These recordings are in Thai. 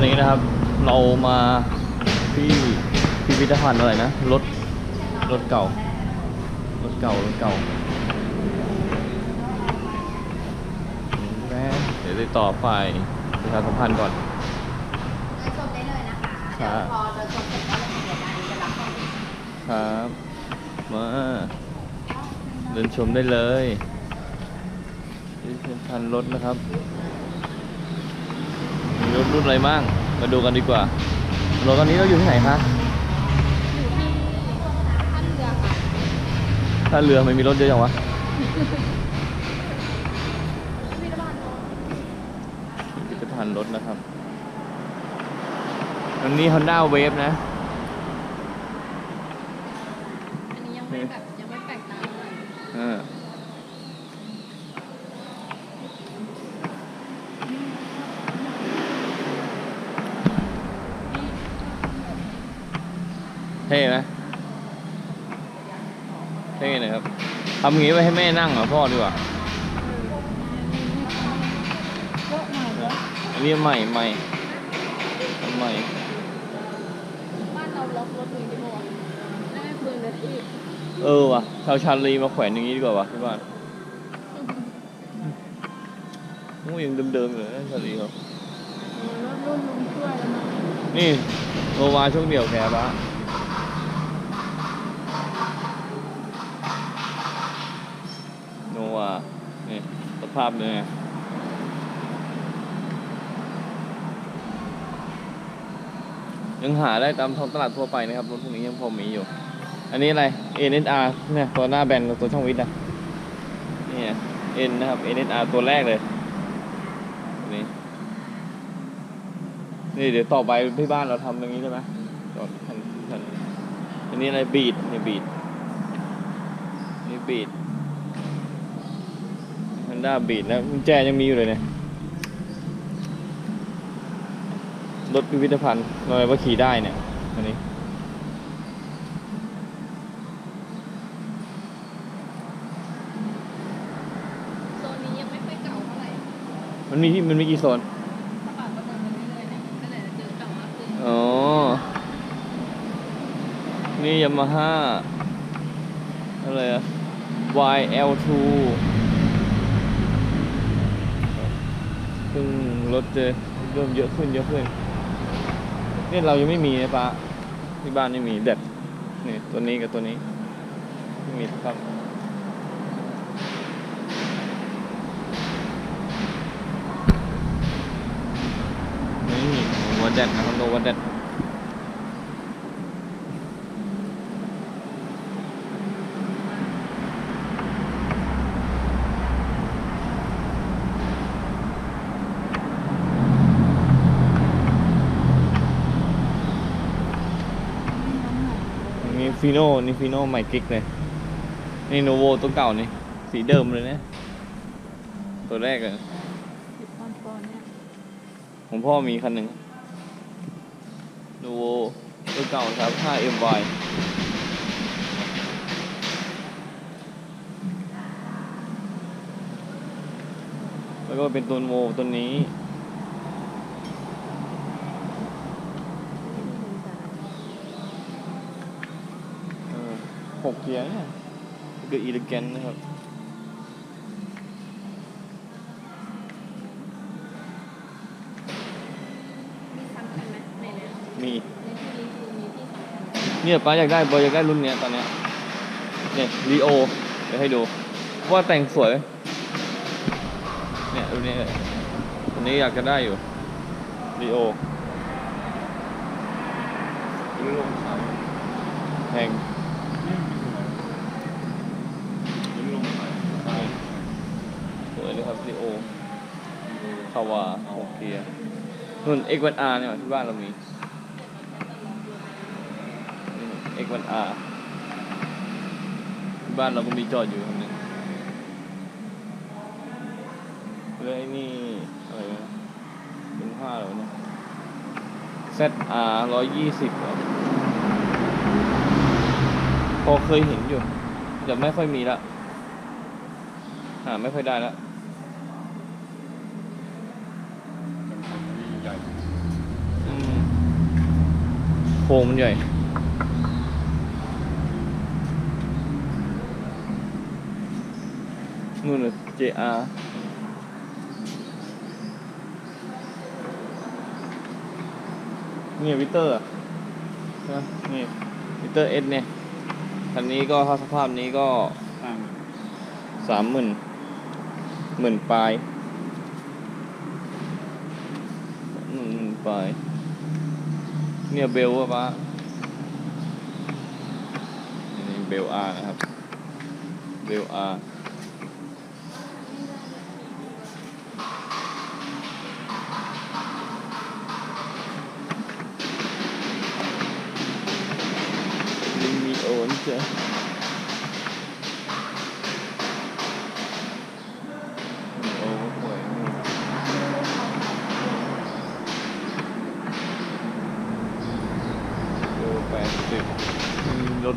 อนนี้นะครับ เรามาที่พิพิธภัณฑ์อะไรนะรถรถเก่ารถเก่ารถเก่าแม่เดี๋ยวติดต่อฝ่ายประชาสัมพันธ์ก่อนเดินชมได้เลยนะคะครัเดี๋ยวบพอเดินชมเสร็จก็ลงทะเบียนได้จะรับของครับมาเดินชมได้เลยพิพิธภัณฑ์รถนะครับ รถรุ่นอะไรบ้าง มาดูกันดีกว่าเราตอนนี้เราอยู่ที่ไหนคะอยู่ที่ท่าเรือค่ะถ้าเรือไม่มีรถเยอะจังวะพิพิธภัณฑ์พิพิธภัณฑ์รถนะครับอันนี้ Honda Wave นะ อันนี้ยังไม่แบบยังไม่แปลกตาเท่าไหร่ อ่า เท่ไหมเท่นะครับทำอย่างนี้ไว้ให้แม่นั่งเหรอพ่อดีกว่าเยอะหน่อยเยอะอันนี้ใหม่ใหม่ใหม่บ้านเราล็อกรถมือที่บอกได้เบืองนาทีเออว่ะชาวชาลีมาแขวนอย่างนี้ดีกว่าวะที่บ้านโอ้ยยังเดิมๆอยู่เลยนะชาลีเขารถรุ่นลุงช่วยแล้วมั้งนี่โนวาช่วงเดียวแกปะโนวานี่ส ภาพเนี่ยยังหาได้ตามท้องตลาดทั่วไปนะครับรถพวกนี้ยังพอมีอยู่ อันนี้อะไร NSR เนี่ยตัวหน้าแบนกับตัวช่องวิทย์นะนี่ N นะครับ NSR ตัวแรกเลยนี้นี่เดี๋ยวต่อไปที่บ้านเราทำอย่างนี้ใช่ไหมจอดคันคันอันนี้อะไรบีดนี่บีดนี่บีด ด้าบีดนะกุญแจยังมีอยู่เลยเนี่ยรถพิพิธภัณฑ์หน่อยว่าขี่ได้เนี่ยอันนี้โซนนี้ยังไม่ค่อยเก่าเท่าไหร่มันมีที่มันมีกี่โซนถ้าป่าก็เดินไปเรื่อยๆเนี่ยก็เลยจะเจอเก่ามากขึ้นอ๋อ นี่ยามาฮ่าอะไรอะ YL2 ซึ่งรถจะเริ่มเยอะขึ้นเยอะขึ้นนี่เรายังไม่มีนะปะที่บ้านไม่มีแดดนี่ตัวนี้กับตัวนี้ไม่มีครับนี่หัวแดดนะครับโนวัดแดด นี่ ฟีโน่นี่ฟีโน่ใหม่กิ๊กเลยนี่โนโวตัวเก่านี่ สีเดิมเลยนะ ตัวแรกอะสิบปอนด์ปอนด์เนี่ยของพ่อมีคันหนึ่งโนโวตัวเก่าครับ 5MY แล้วก็เป็นตัวโวตัวนี้ เออหก เยร์เนี่ยก็อีเลแกนนะครับมีเนี่ยป้าอยากได้บอยอยากได้รุ่นเนี้ยตอนเนี้ยเนี่ยรีโอเดี๋ยวให้ดูว่าแต่งสวยเนี่ยรุ่นนี้เลยตัวนี้อยากจะได้อยู่รีโอรีโอขายแพงสวยเลยครับรีโอคาวาหกเกียร์นุ่น X1R เนี่ยที่บ้านเรามี X1R บ้านเราก็มีจอดอยู่คันหนึ่งแล้วอ้นี่อะไรนะเป็นห้าแล้วเนี่ย ZR ร้อยยี่สิบพอเคยเห็นอยู่ แต่ไม่ค่อยมีละหาไม่ค่อยได้ละ ครงมันใหญ่ นู่นน่ะ JR นี่วิเตอร์อะนะนี่วิเตอร์เอสเนี่ย คันนี้ก็ถ้าสภาพนี้ก็สามหมื่นหมื่นปลายหมื่นปลาย เนี่ยเบลว่าปะนี่เบลอาร์นะครับ เบลอาร์ลิมิโอนจ้ะ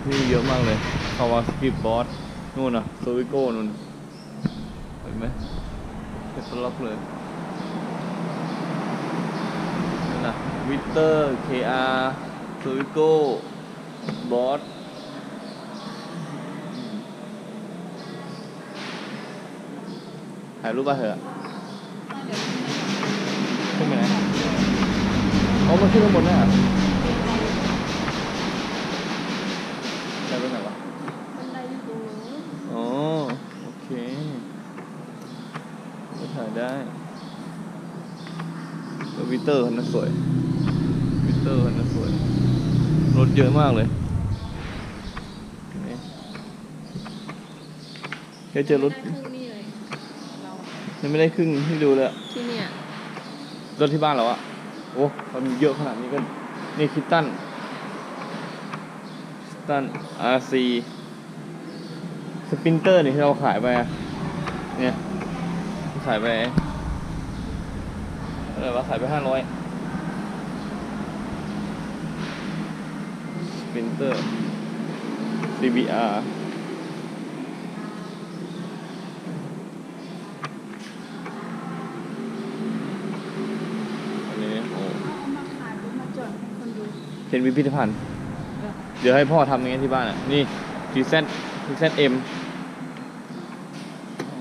รถที่เยอะมากเลยคาวาสกิบอสนู่นน่ะโซวิโก้นู่นเห็นไหมเป็นสล็อกเลยนั่นนะวิเตอร์ KR โซวิโก้บอสถ่ายรูปป่ะเถอะเดี๋ยวขึ้นไปไหนอ๋อมันขึ้นข้างบนได้เหรอ ได้ไปไหนวะบันไดอยู่ตรงนู้นอ๋อโอเคก็ถ่ายได้แล้ววิเตอร์คันนั้นสวยวิเตอร์คันนั้นสวย รถเยอะมากเลยนี่แค่เจอรถได้ครึ่งนี่เลยเรายังไม่ได้ครึ่งที่ดูเลยอะที่เนี่ย รถที่บ้านเราอะโอ้มันเยอะขนาดนี้ก็นี่คิตตันคิ ตตัน RC สปินเตอร์นี่ที่เราขายไปอะเนี่ย ขายไปอะไรวะขายไปห้าร้อยสปินเตอร์ CBR อันนี้โอ้เอามาขายมาจอดให้คนดูเป็นพิพิธภัณฑ์ เดี๋ยวให้พ่อทำอย่างนี้ที่บ้านอะ นี่ GZ GZM โอ้โห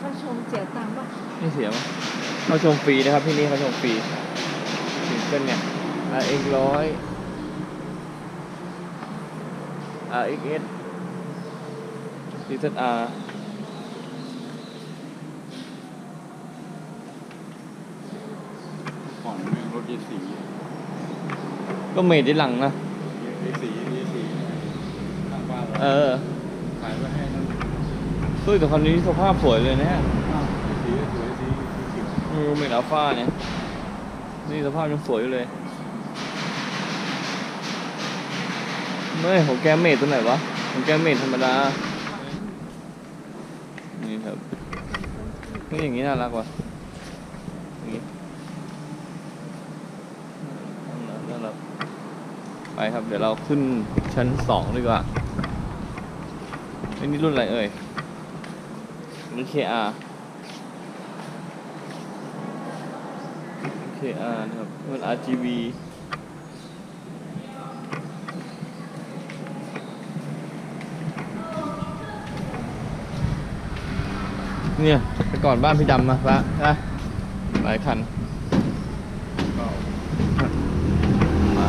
ก็ชมเสียตังค์ป่ะไม่เสียมั้ยเขาชมฟรีนะครับที่นี่เขาชมฟรีถึงเส้นเนี่ย RX ร้อย RXS CZR ก่อน แม่งรถยีสี ก็เมดที่หลังนะยีสียีสีทางบ้านเอเราอขายไว้ให้นั่นเฮ้ยแต่คันนี้สภาพสวยเลยนะอ้าวสีสวยสีสีเขียวเออเมดอัลฟาเนี่ย นี่สภาพยังสวยอยู่เลยไม่ของแกเมดตัวไหนวะของแกเมดธรรมดา นี่ครับนี่อย่างนี้น่ารักว่ะอย่างนี้น่ารัก ไปครับ เดี๋ยวเราขึ้นชั้นสองดีกว่าอันนี้รุ่นอะไรเอ่ยรุ่น KR KR นะครับ มัน RGB เนี่ยแต่ก่อนบ้านพี่ดำมาปะนะหลายคัน ก็ มา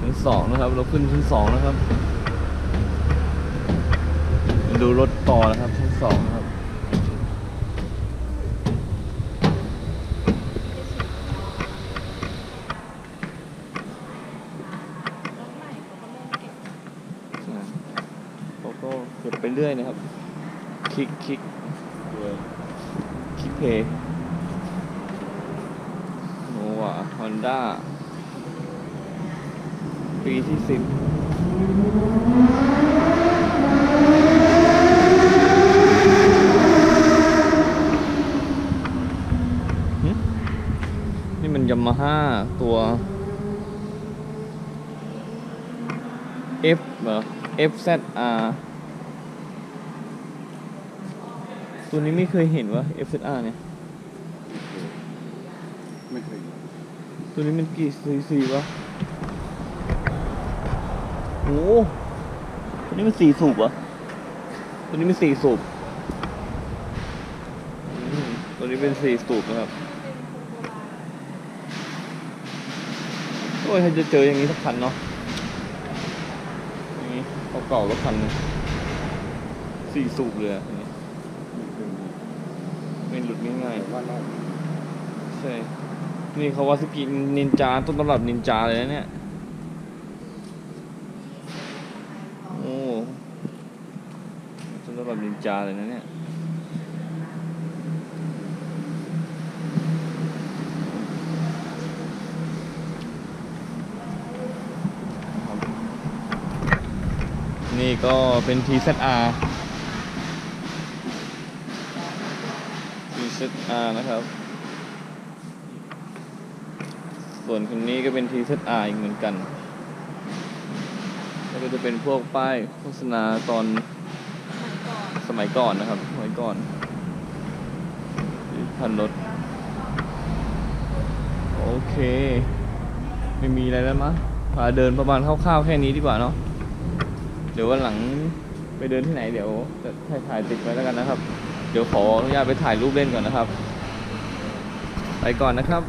ชั้น สองนะครับ เราขึ้นชั้นสองนะครับ ดูรถต่อนะครับชั้นสองนะครับเขาก็เก็บเขาก็เก็บไปเรื่อยนะครับ คลิกคลิกด้วยคลิกเพย์โนวาฮอนด้า ปีที่สิบหึนี่มันยามาฮ่าตัว F เหรอ FZR ตัวนี้ไม่เคยเห็นว่า FZR เนี่ย ไม่เคย ตัวนี้มันกี่ซีซีวะโอ้โหตัวนี้มันสี่สูบเหรอตัวนี้มันสี่สูบอืมตัวนี้เป็นสี่สูบนะครับโอ้ยถ้าจะเจออย่างนี้สักคันเนาะอย่างนี้เก่าๆก็คันหนึ่งสี่สูบเลยอะอย่างนี้ไม่เคยมีไม่หลุดง่ายแต่ว่าเราๆใช่ นี่เขาว่าสกินนินจาต้นตำรับนินจาเลยนะเนี่ย โอ้ต้นตำรับนิน จาเลยนะเนี่ยนี่ก็เป็น TZR TZR นะครับ ส่วนคันนี้ก็เป็น TZR อีกเหมือนกัน แล้วก็จะเป็นพวกป้ายโฆษณาตอน สมัยก่อนนะครับ สมัยก่อนพันรถ โอเค ไม่มีอะไรแล้วมั้งพาเดินประมาณคร่าวๆแค่นี้ดีกว่าเนาะเดี๋ยววันหลังไปเดินที่ไหนเดี๋ยวจะถ่ายติดไว้แล้วกันนะครับ เดี๋ยวขออนุญาตไปถ่ายรูปเล่นก่อนนะครับ ไปก่อนนะครับ